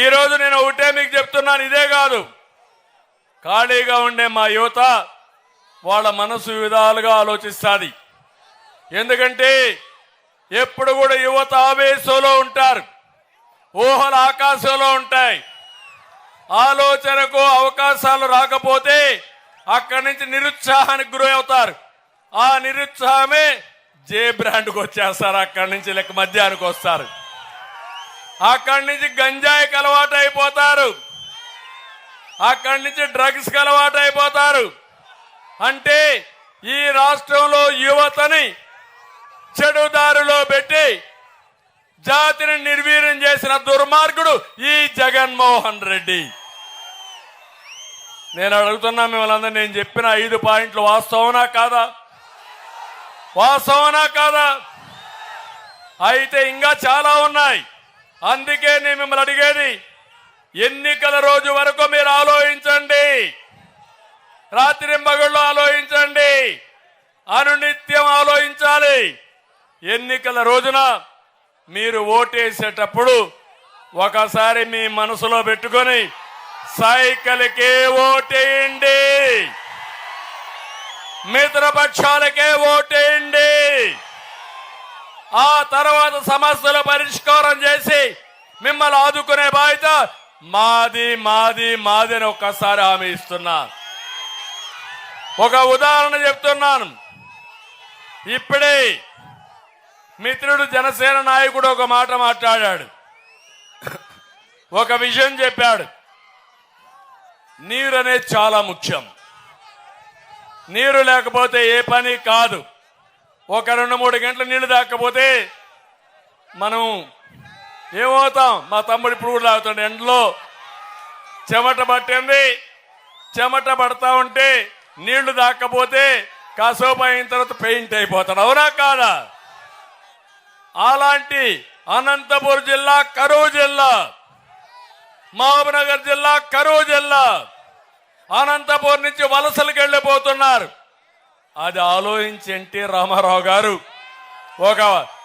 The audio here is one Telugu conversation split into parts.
ఈరోజు నేను ఒకటే మీకు చెప్తున్నాను ఇదే కాదు. ఖాళీగా ఉండే మా యువత వాళ్ళ మనసు విధాలుగా ఆలోచిస్తుంది. ఎందుకంటే ఎప్పుడు కూడా యువత ఆవేశంలో ఉంటారు ఊహలు ఆకాశంలో ఉంటాయి. ఆలోచనకు అవకాశాలు రాకపోతే అక్కడి నుంచి నిరుత్సాహానికి గురి అవుతారు ఆ నిరుత్సాహమే జే బ్రాండ్కి వచ్చేస్తారు అక్కడి నుంచి లెక్క మధ్యాహ్నానికి వస్తారు. అక్కడి నుంచి గంజాయికి అక్కడి నుంచి డ్రగ్స్ అలవాటు అయిపోతారు. అంటే ఈ రాష్ట్రంలో యువతని చెడుదారులో పెట్టి జాతిని నిర్వీర్యం చేసిన దుర్మార్గుడు ఈ జగన్మోహన్ రెడ్డి. నేను అడుగుతున్నా మిమ్మల్ని అందరూ నేను చెప్పిన ఐదు పాయింట్లు వాస్తవనా కాదా? వాస్తవనా కాదా? అయితే ఇంకా చాలా ఉన్నాయి. అందుకే నేను మిమ్మల్ని అడిగేది ఎన్నికల రోజు వరకు మీరు ఆలోచించండి. రాత్రి మగళ్ళు ఆలోచించండి. అనునిత్యం ఆలోచించాలి. ఎన్నికల రోజున మీరు ఓటేసేటప్పుడు ఒకసారి మీ మనసులో పెట్టుకొని సైకిల్కే ఓటేయండి. మిత్రపక్షాలకే ఓటేయండి. ఆ తర్వాత సమస్యల పరిష్కారం చేసి మిమ్మల్ని ఆదుకునే బాధ్యత మాది మాది మాది అని ఒక్కసారి హామీ ఇస్తున్నా. ఒక ఉదాహరణ చెప్తున్నాను. ఇప్పుడే మిత్రుడు జనసేన నాయకుడు ఒక మాట మాట్లాడాడు. ఒక విషయం చెప్పాడు. నీరు అనేది చాలా ముఖ్యం. నీరు లేకపోతే ఏ పని కాదు. ఒక రెండు మూడు గంటల నీళ్ళు దాకపోతే మనం ఏమవుతాం? మా తమ్ముడు ఇప్పుడు కూడా తాగుతాడు. ఎండలో చెమట పట్టింది. చెమట పడతా ఉంటే నీళ్ళు దాక్కపోతే కాసేపు అయిన తర్వాత పెయింట్ అయిపోతాడు. అవునా కాదా? అలాంటి అనంతపురం జిల్లా కరువు జిల్లా మహబూబ్నగర్ జిల్లా కరువు జిల్లా అనంతపురం నుంచి వలసలకు వెళ్ళిపోతున్నారు. అది ఆలోచించి ఎన్టీ రామారావు గారు. ఒక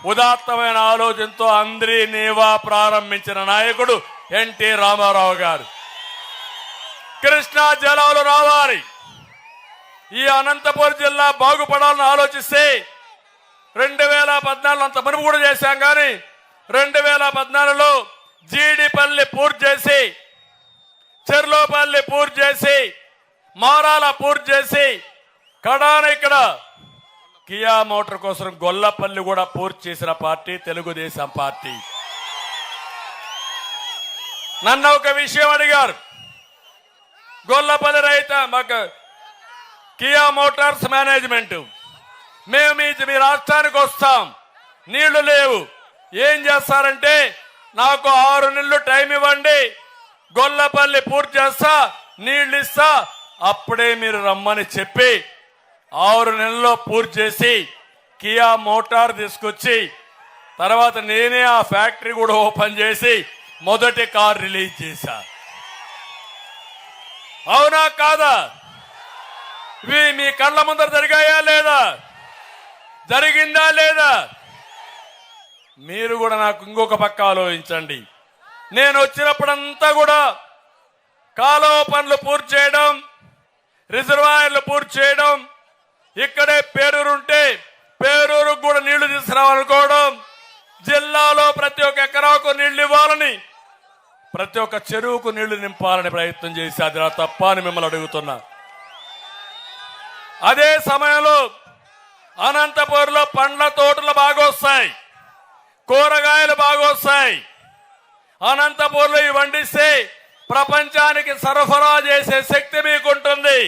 ఉదాత్తమైన ఆలోచనతో అందరి నీవా ప్రారంభించిన నాయకుడు ఎన్టీ రామారావు గారు. కృష్ణా జలాలు రావాలి. ఈ అనంతపురం జిల్లా బాగుపడాలని ఆలోచిస్తే రెండు వేల పద్నాలుగు అంత మునుపు కూడా చేశాం కానీ రెండు వేల పద్నాలుగులో జీడిపల్లి పూర్తి చేసి చెర్లోపల్లి పూర్తి చేసి మారాల పూర్తి చేసి కడాన ఇక్కడ కియా మోటార్ కోసం గొల్లపల్లి కూడా పూర్తి చేసిన పార్టీ తెలుగుదేశం పార్టీ. నన్ను ఒక విషయం అడిగారు. గొల్లపల్లి రైత మాకు కియా మోటార్స్ మేనేజ్మెంట్. మేము మీ మీ రాష్ట్రానికి వస్తాం. నీళ్ళు లేవు. ఏం చేస్తారంటే నాకు ఆరు నెలలు టైం ఇవ్వండి. గొల్లపల్లి పూర్తి చేస్తా నీళ్ళు ఇస్తా. అప్పుడే మీరు రమ్మని చెప్పి ఆరు నెలల్లో పూర్తి చేసి కియా మోటార్ తీసుకొచ్చి తర్వాత నేనే ఆ ఫ్యాక్టరీ కూడా ఓపెన్ చేసి మొదటి కార్ రిలీజ్ చేశా. అవునా కాదా? ఇవి మీ కళ్ళ ముందర జరిగాయా లేదా? జరిగిందా లేదా? మీరు కూడా నాకు ఇంకొక పక్క ఆలోచించండి. నేను వచ్చినప్పుడంతా కూడా కాలువ పనులు పూర్తి చేయడం రిజర్వాయర్లు పూర్తి చేయడం ఇక్కడే పేరూరు ఉంటే పేరూరు కూడా నీళ్ళు తీసుకురావాలనుకోవడం జిల్లాలో ప్రతి ఒక్క ఎకరాకు నీళ్ళు ఇవ్వాలని ప్రతి ఒక్క చెరువుకు నీళ్ళు నింపాలని ప్రయత్నం చేసి అది నా తప్ప అని మిమ్మల్ని అడుగుతున్నా. అదే సమయంలో అనంతపూర్లో పండ్ల తోటలు బాగా వస్తాయి కూరగాయలు బాగా వస్తాయి అనంతపూర్లో ఇవి వండిస్తే ప్రపంచానికి సరఫరా చేసే శక్తి మీకుంటుంది.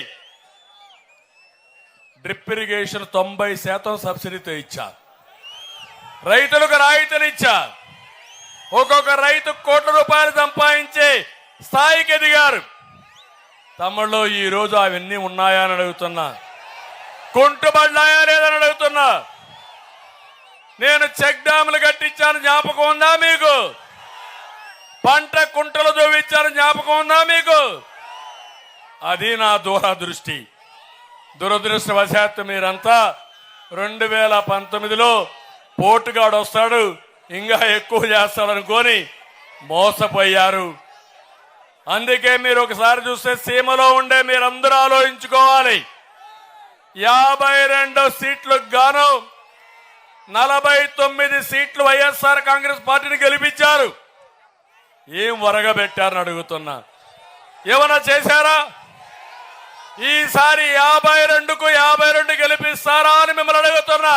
డ్రిప్ ఇరిగేషన్ తొంభై శాతం సబ్సిడీతో ఇచ్చా రైతులకు రాయితీలు ఇచ్చా ఒక్కొక్క రైతు కోట్ల రూపాయలు సంపాదించే స్థాయికి ఎదిగారు. తమ్ముళ్ళు ఈ రోజు అవన్నీ ఉన్నాయా అని అడుగుతున్నా. కుంటుబడ్డాయా లేదని అడుగుతున్నా. నేను చెక్ డ్యాములు కట్టించాను జ్ఞాపకం ఉందా మీకు? పంట కుంటలు దోవించాను జ్ఞాపకం ఉందా మీకు? అది నా దూరదృష్టి. దురదృష్టవశాత్తు మీరంతా రెండు వేల పంతొమ్మిదిలో పోటుగాడు వస్తాడు ఇంకా ఎక్కువ చేస్తాడనుకొని మోసపోయారు. అందుకే మీరు ఒకసారి చూస్తే సీమలో ఉండే మీరందరూ ఆలోచించుకోవాలి. యాభై రెండు సీట్లకు గాను నలభై తొమ్మిది సీట్లు వైఎస్ఆర్ కాంగ్రెస్ పార్టీని గెలిపించారు. ఏం వరగబెట్టారని అడుగుతున్నా. ఏమన్నా చేశారా? ఈసారి యాభై రెండుకు యాభై రెండు గెలిపిస్తారా అని మిమ్మల్ని అడుగుతున్నా.